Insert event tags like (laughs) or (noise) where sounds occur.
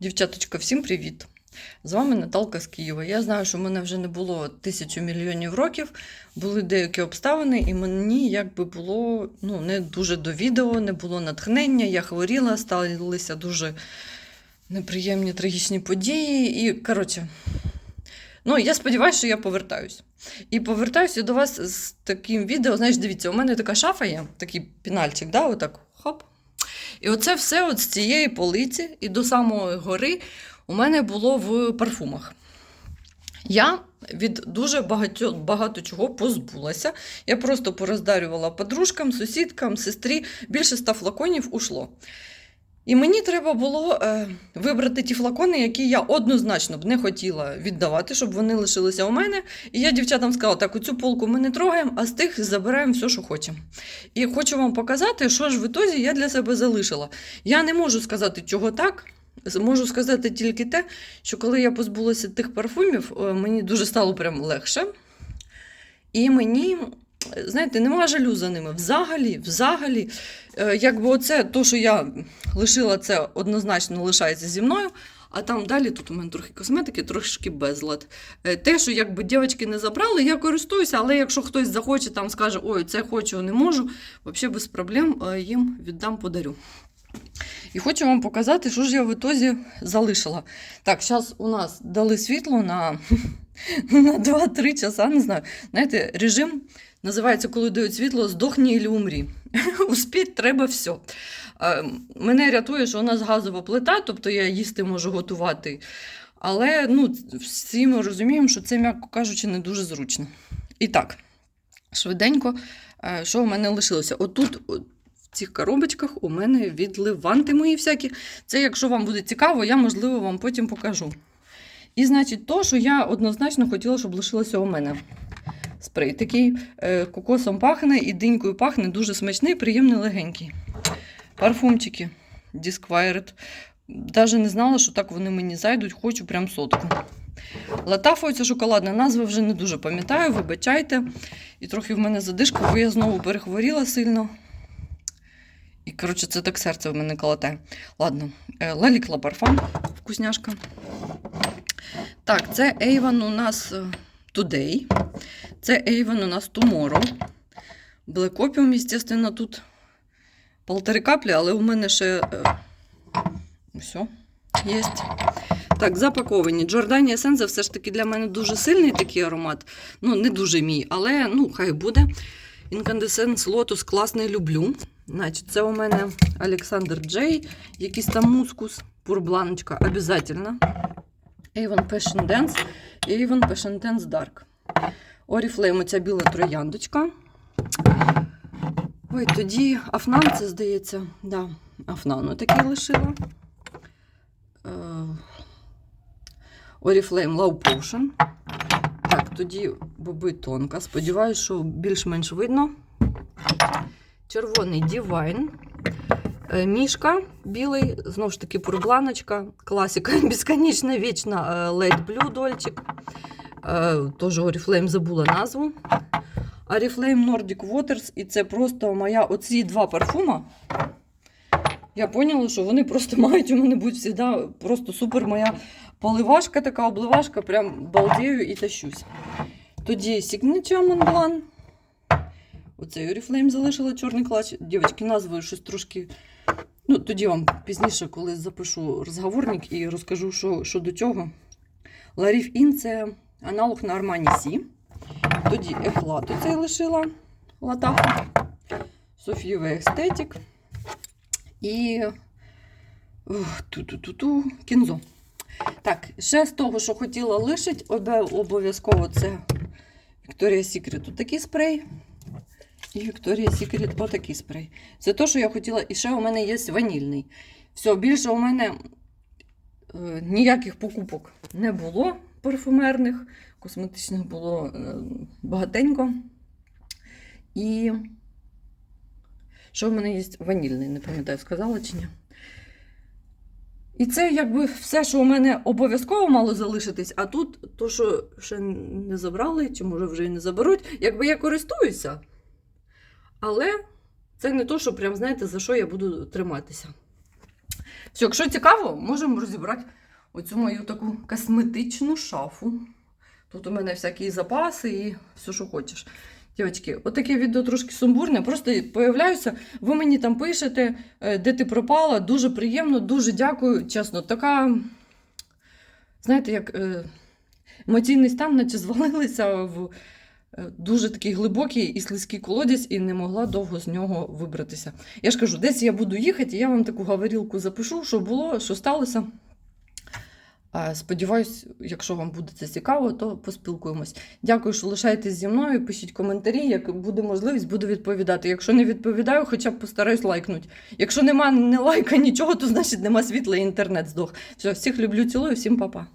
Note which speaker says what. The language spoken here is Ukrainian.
Speaker 1: Дівчаточка, всім привіт! З вами Наталка з Києва. Я знаю, що в мене вже не було тисячу мільйонів років, були деякі обставини, і мені якби було ну, не дуже до відео, не було натхнення, я хворіла, сталися дуже неприємні трагічні події. І, коротше, ну, я сподіваюся, що я повертаюсь. І повертаюся до вас з таким відео. Знаєш, дивіться, у мене така шафа є, такий пінальчик, да, отак, хоп. І оце все от з цієї полиці і до самої гори у мене було в парфумах. Я від дуже багато багато чого позбулася. Я просто пороздарювала подружкам, сусідкам, сестрі. Більше ста флаконів ушло. І мені треба було е, вибрати ті флакони, які я однозначно б не хотіла віддавати, щоб вони лишилися у мене. І я дівчатам сказала, так, оцю полку ми не трогаємо, а з тих забираємо все, що хочемо. І хочу вам показати, що ж в ітозі я для себе залишила. Я не можу сказати, чого так. Можу сказати тільки те, що коли я позбулася тих парфумів, е, мені дуже стало прям легше. І мені, знаєте, нема жалю за ними. Взагалі, взагалі, е, якби оце, то, що я лишила, це однозначно лишається зі мною. А там далі тут у мене трохи косметики, трошки безлад. Е, Те, що якби дівчатки не забрали, я користуюся, але якщо хтось захоче, там скаже, ой, це хочу, не можу, взагалі без проблем е, їм віддам, подарю. І хочу вам показати, що ж я в ітозі залишила. Так, зараз у нас дали світло на, (laughs) на 2-3 часа, не знаю. Знаєте, режим називається, коли дають світло, здохні і умрі. (laughs) Успіть треба все. Мене рятує, що у нас газова плита, тобто я їсти можу готувати. Але ну, всі ми розуміємо, що це, м'яко кажучи, не дуже зручно. І так, швиденько, е, що у мене лишилося? Отут, в цих коробочках, у мене відливанти мої всякі. Це, якщо вам буде цікаво, я, можливо, вам потім покажу. І, значить, то, що я однозначно хотіла, щоб лишилося у мене. Спрей такий е, кокосом пахне і динькою пахне, дуже смачний, приємний, легенький. Парфумчики Disquired. Даже не знала, що так вони мені зайдуть, хочу прям сотку. Латафо ця шоколадна назва вже не дуже пам'ятаю, вибачайте. І трохи в мене задишка, бо я знову перехворіла сильно. І, коротше, це так серце в мене колоте. Ладно, е, Лалікла парфам, вкусняшка. Так, це Avon у нас е, Today. Це Avon у нас Tomorrow. Black Opium, звісно, тут полтори каплі, але у мене ще е, все є. Так, запаковані. Giordani Essence все ж таки для мене дуже сильний такий аромат. Ну, не дуже мій, але ну, хай буде. Incandescence Lotus класний люблю. Значить, це у мене Олександр Джей, якийсь там мускус, пурбланочка, обязательно. Avon Passion Dance і Avon Passion Dance Dark. Oriflame, оця біла трояндочка. Ой, тоді Афнан, це здається. Да, Афнану такий лишила. Е, Oriflame Love Potion. Так, тоді боби тонка. Сподіваюсь, що більш-менш видно. Червоний Divine. Е, Мішка білий, знову ж таки, пурбланочка, класика, (laughs) безконечна, вічна Late Blue дольчик. Е, Теж Oriflame забула назву. Oriflame Nordic Waters, і це просто моя оці два парфума. Я поняла, що вони просто (laughs) мають у мене бути завжди просто супер моя поливашка, така обливашка, прям балдею і тащусь. Тоді Signature Montblanc. Оцей Oriflame залишила чорний клач. Дівчатки, назвою щось трошки. Ну, тоді вам пізніше, коли запишу розговорник і розкажу, що, що до чого. Larif In це аналог на Armani C. Тоді Ехлат оцей лишила латаху. Софієва Естетік. І ух, ту-ту-ту-ту, кінзо. Так, ще з того, що хотіла лишити, обов'язково це Victoria's Secret такий спрей. І Victoria's Secret отакий спрей. Це те, що я хотіла. І ще у мене є ванільний. Все, більше у мене е, ніяких покупок не було парфумерних, косметичних було е, багатенько. І що в мене є ванільний, не пам'ятаю, сказала чи ні. І це якби все, що у мене обов'язково мало залишитись, а тут то, що ще не забрали, чи може вже і не заберуть, якби я користуюся. Але це не то, що прям знаєте, за що я буду триматися. Все, якщо цікаво, можемо розібрати оцю мою таку косметичну шафу. Тут у мене всякі запаси і все, що хочеш. Дівчатки, отаке відео трошки сумбурне. Просто появляюся, ви мені там пишете, е, де ти пропала. Дуже приємно, дуже дякую. Чесно, така, знаєте, як е, емоційний стан, наче звалилися в е, дуже такий глибокий і слизький колодязь, і не могла довго з нього вибратися. Я ж кажу, десь я буду їхати, і я вам таку говорілку запишу, що було, що сталося. Сподіваюсь, якщо вам буде це цікаво, то поспілкуємось. Дякую, що лишаєтесь зі мною. Пишіть коментарі, як буде можливість, буду відповідати. Якщо не відповідаю, хоча б постараюсь лайкнути. Якщо нема не лайка, нічого, то значить нема світла і інтернет здох. Все, всіх люблю, цілую, всім па-па.